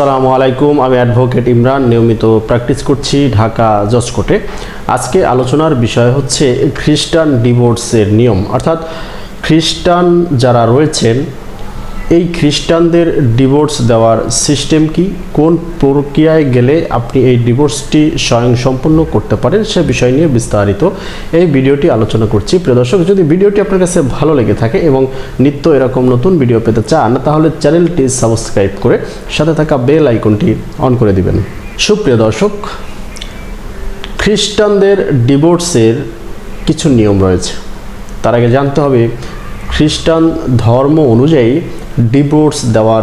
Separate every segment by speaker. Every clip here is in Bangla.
Speaker 1: আসসালামু আলাইকুম, আমি অ্যাডভোকেট ইমরান, নিয়মিত প্র্যাকটিস করছি ঢাকা জজকোটে আজকে আলোচনার বিষয় হচ্ছে খ্রিস্টান ডিভোর্সের নিয়ম। অর্থাৎ খ্রিস্টান যারা রয়েছেন এই খ্রিস্টানদের ডিভোর্স দেওয়ার সিস্টেম কি? কোন প্রক্রিয়ায় গেলে আপনি এই ডিভোর্সটি স্বয়ং সম্পন্ন করতে পারেন? সে বিষয় নিয়ে বিস্তারিত এই ভিডিওটি আলোচনা করছি। প্রিয় দর্শক, যদি ভিডিওটি আপনার কাছে ভালো লেগে থাকে এবং নিত্য এরকম নতুন ভিডিও পেতে চান, তাহলে চ্যানেলটি সাবস্ক্রাইব করে সাথে থাকা বেল আইকনটি অন করে দিবেন। সুপ্রিয় দর্শক, খ্রিস্টানদের ডিভোর্সের কিছু নিয়ম রয়েছে। তার আগে জানতে হবে খ্রিস্টান ধর্ম অনুযায়ী ডিভোর্স দেওয়ার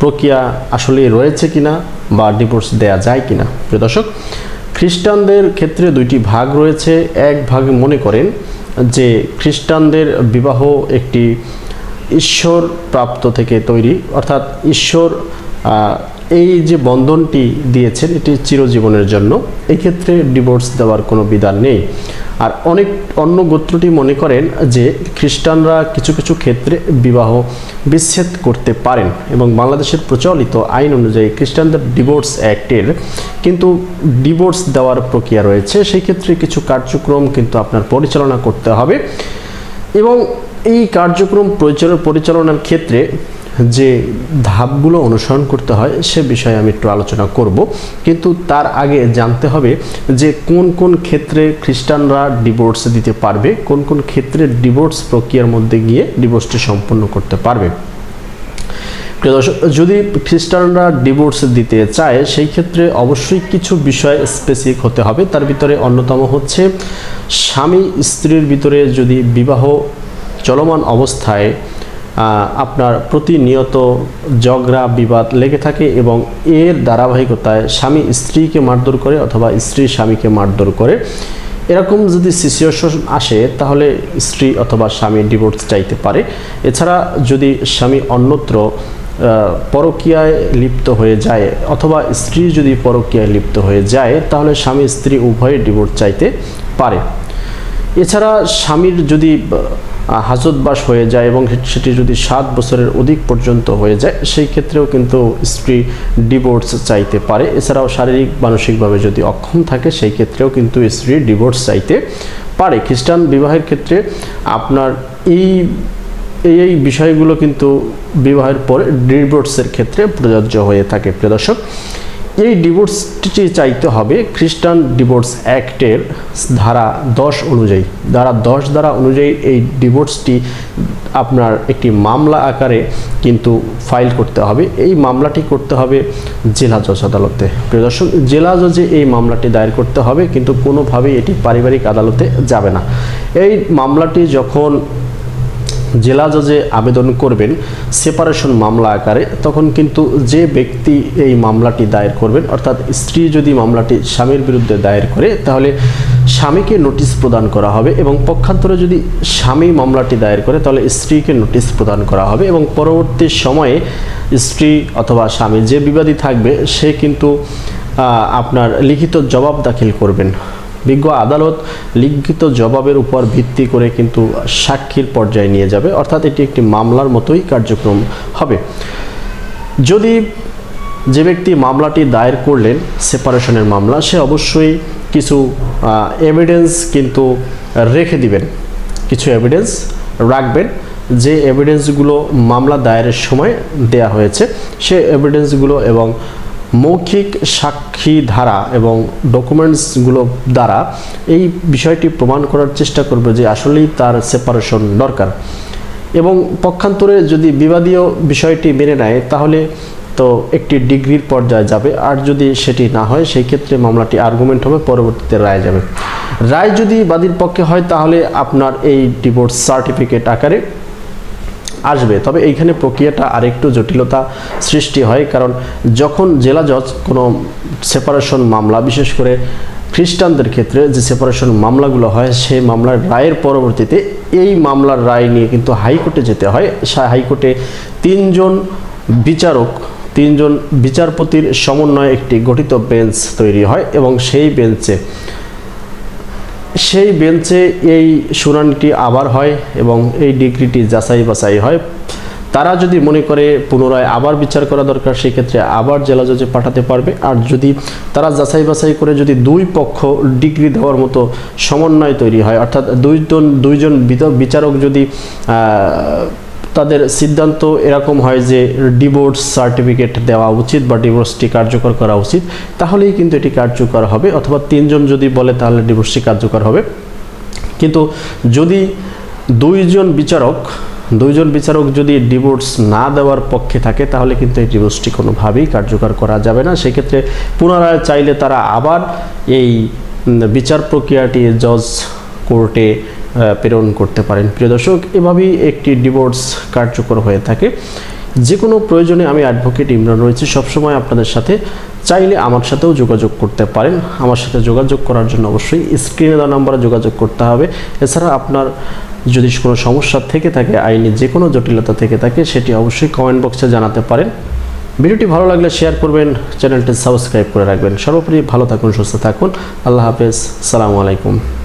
Speaker 1: প্রক্রিয়া আসলে রয়েছে কিনা বা ডিভোর্স দেয়া যায় কিনা? প্রিয় দর্শক, খ্রিস্টানদের ক্ষেত্রে দুইটি ভাগ রয়েছে। এক ভাগ মনে করেন যে খ্রিস্টানদের বিবাহ একটি ঈশ্বর প্রাপ্ত থেকে তৈরি, অর্থাৎ ঈশ্বর এই যে বন্ধনটি দিয়েছেন, এটি চিরজীবনের জন্য। এক্ষেত্রে ডিভোর্স দেওয়ার কোনো বিধান নেই। আর অনেক অন্য গোত্রটি মনে করেন যে খ্রিস্টানরা কিছু কিছু ক্ষেত্রে বিবাহ বিচ্ছেদ করতে পারেন এবং বাংলাদেশের প্রচলিত আইন অনুযায়ী খ্রিস্টানদের ডিভোর্স অ্যাক্টের কিন্তু ডিভোর্স দেওয়ার প্রক্রিয়া রয়েছে। সেই ক্ষেত্রে কিছু কার্যক্রম কিন্তু আপনার পরিচালনা করতে হবে এবং এই কার্যক্রম পরিচালনার ক্ষেত্রে যে ধাপগুলো অনুসরণ করতে হয় সে বিষয়ে আমি একটু আলোচনা করব। কিন্তু তার আগে জানতে হবে যে কোন কোন ক্ষেত্রে খ্রিস্টানরা ডিভোর্স দিতে পারবে, কোন কোন ক্ষেত্রে ডিভোর্স প্রক্রিয়ার মধ্যে গিয়ে ডিভোর্সটি সম্পন্ন করতে পারবে। যদি খ্রিস্টানরা ডিভোর্স দিতে চায়, সেই ক্ষেত্রে অবশ্যই কিছু বিষয় স্পেসিফিক হতে হবে। তার ভিতরে অন্যতম হচ্ছে স্বামী স্ত্রীর ভিতরে যদি বিবাহ চলমান অবস্থায় আপনার প্রতিনিয়ত ঝগড়া, বিবাদ লেগে থাকে এবং এর ধারাবাহিকতায় স্বামী স্ত্রীকে মারধর করে অথবা স্ত্রী স্বামীকে মারধর করে। এরকম যদি সিচুয়েশন আসে, তাহলে স্ত্রী অথবা স্বামী ডিভোর্স চাইতে পারে। এছাড়া যদি স্বামী অন্যত্র পরকীয়ায় লিপ্ত হয়ে যায় অথবা স্ত্রী যদি পরকীয়ায় লিপ্ত হয়ে যায়, তাহলে স্বামী স্ত্রী উভয়ে ডিভোর্স চাইতে পারে। এছাড়া স্বামীর যদি হাজতবাস হয়ে যায় এবং সেটি যদি সাত বছরের অধিক পর্যন্ত হয়ে যায়, সেই ক্ষেত্রেও কিন্তু স্ত্রী ডিভোর্স চাইতে পারে। এছাড়াও শারীরিক, মানসিকভাবে যদি অক্ষম থাকে, সেই ক্ষেত্রেও কিন্তু স্ত্রী ডিভোর্স চাইতে পারে। খ্রিস্টান বিবাহের ক্ষেত্রে আপনার এই এই এই বিষয়গুলো কিন্তু বিবাহের পরে ডিভোর্সের ক্ষেত্রে প্রযোজ্য হয়ে থাকে, প্রিয় দর্শক। এই ডিভোর্সটি চাইতে হবে খ্রিস্টান ডিভোর্স অ্যাক্টের ধারা দশ অনুযায়ী। ধারা দশ ধারা অনুযায়ী এই ডিভোর্সটি আপনার একটি মামলা আকারে কিন্তু ফাইল করতে হবে। এই মামলাটি করতে হবে জেলা জজ আদালতে। প্রিয় দর্শক, জেলা জজে এই মামলাটি দায়ের করতে হবে, কিন্তু কোনোভাবেই এটি পারিবারিক আদালতে যাবে না। এই মামলাটি যখন জেলা জজে আবেদন করবেন সেপারেশন মামলা আকারে, তখন কিন্তু যে ব্যক্তি এই মামলাটি দায়ের করবেন, অর্থাৎ স্ত্রী যদি মামলাটি স্বামীর বিরুদ্ধে দায়ের করে, তাহলে স্বামীকে নোটিশ প্রদান করা হবে এবং পক্ষান্তরে যদি স্বামী মামলাটি দায়ের করে, তাহলে স্ত্রীকে নোটিশ প্রদান করা হবে এবং পরবর্তী সময়ে স্ত্রী অথবা স্বামী যে বিবাদী থাকবে, সে কিন্তু আপনার লিখিত জবাব দাখিল করবেন। বিজ্ঞ আদালত লিখিত জবাবের উপর ভিত্তি করে কিন্তু সাক্ষীর পর্যায়ে নিয়ে যাবে। অর্থাৎ এটি একটি মামলার মতোই কার্যক্রম হবে। যদি যে ব্যক্তি মামলাটি দায়ের করলেন, সেপারেশনের মামলা, সে অবশ্যই কিছু এভিডেন্স কিন্তু রেখে দিবেন। কিছু এভিডেন্স রাখবেন যে এভিডেন্সগুলো মামলা দায়েরের সময় দেয়া হয়েছে। সে এভিডেন্সগুলো এবং মৌখিক সাক্ষী ধারা এবং ডকুমেন্টসগুলো দ্বারা এই বিষয়টি প্রমাণ করার চেষ্টা করবে যে আসলেই তার সেপারেশন দরকার। এবং পক্ষান্তরে যদি বিবাদীয় বিষয়টি মেনে নেয়, তাহলে তো একটি ডিগ্রির পর্যায়ে যাবে। আর যদি সেটি না হয়, সেই ক্ষেত্রে মামলাটি আর্গুমেন্ট হবে, পরবর্তীতে রায় যাবে। রায় যদি বাদীর পক্ষে হয়, তাহলে আপনার এই ডিভোর্স সার্টিফিকেট আকারে আসবে। তবে এইখানে প্রক্রিয়াটা আরেকটু জটিলতা সৃষ্টি হয়, কারণ যখন জেলা জজ কোনো সেপারেশন মামলা, বিশেষ করে খ্রিস্টানদের ক্ষেত্রে যে সেপারেশন মামলাগুলো হয়, সেই মামলার রায়ের পরবর্তীতে এই মামলার রায় নিয়ে কিন্তু হাইকোর্টে যেতে হয়। হাইকোর্টে তিনজন বিচারক, তিনজন বিচারপতির সমন্বয়ে একটি গঠিত বেঞ্চ তৈরি হয় এবং সেই বেঞ্চে সেই বেঞ্চে এই শুনানিটি আবার হয় এবং এই ডিগ্রিটি যাচাই বাছাই হয়। তারা যদি মনে করে পুনরায় আবার বিচার করা দরকার, সেক্ষেত্রে আবার জেলা জজে পাঠাতে পারবে। আর যদি তারা যাচাই বাছাই করে যদি দুই পক্ষ ডিগ্রি দেওয়ার মতো সমন্বয় তৈরি হয়, অর্থাৎ দুইজন দুইজন বিচারক যদি তাদের সিদ্ধান্ত এরকম হয় যে ডিভোর্স সার্টিফিকেট দেওয়া উচিত বা ডিভোর্সটি কার্যকর করা উচিত, তাহলেই কিন্তু এটি কার্যকর হবে অথবা তিনজন যদি বলে তাহলে ডিভোর্সটি কার্যকর হবে। কিন্তু যদি দুইজন বিচারক দুইজন বিচারক যদি ডিভোর্স না দেওয়ার পক্ষে থাকে, তাহলে কিন্তু এই ডিভোর্সটি কোনোভাবেই কার্যকর করা যাবে না। সেক্ষেত্রে পুনরায় চাইলে তারা আবার এই বিচার প্রক্রিয়াটি জজ কোর্টে প্রেরণ করতে পারেন। প্রিয় দর্শক, এভাবেই একটি ডিভোর্স কার্যকর হয়ে থাকে। যে কোনো প্রয়োজনে আমি অ্যাডভোকেট ইমরান রয়েছি, সবসময় আপনাদের সাথে। চাইলে আমার সাথেও যোগাযোগ করতে পারেন। আমার সাথে যোগাযোগ করার জন্য অবশ্যই স্ক্রিনে দেওয়া নাম্বারে যোগাযোগ করতে হবে। এছাড়া আপনার যদি কোনো সমস্যা থেকে থাকে, আইনি যে কোনো জটিলতা থেকে থাকে, সেটি অবশ্যই কমেন্ট বক্সে জানাতে পারেন। ভিডিওটি ভালো লাগলে শেয়ার করবেন, চ্যানেলটি সাবস্ক্রাইব করে রাখবেন। সর্বোপরি ভালো থাকুন, সুস্থ থাকুন। আল্লাহ হাফেজ। সালামু আলাইকুম।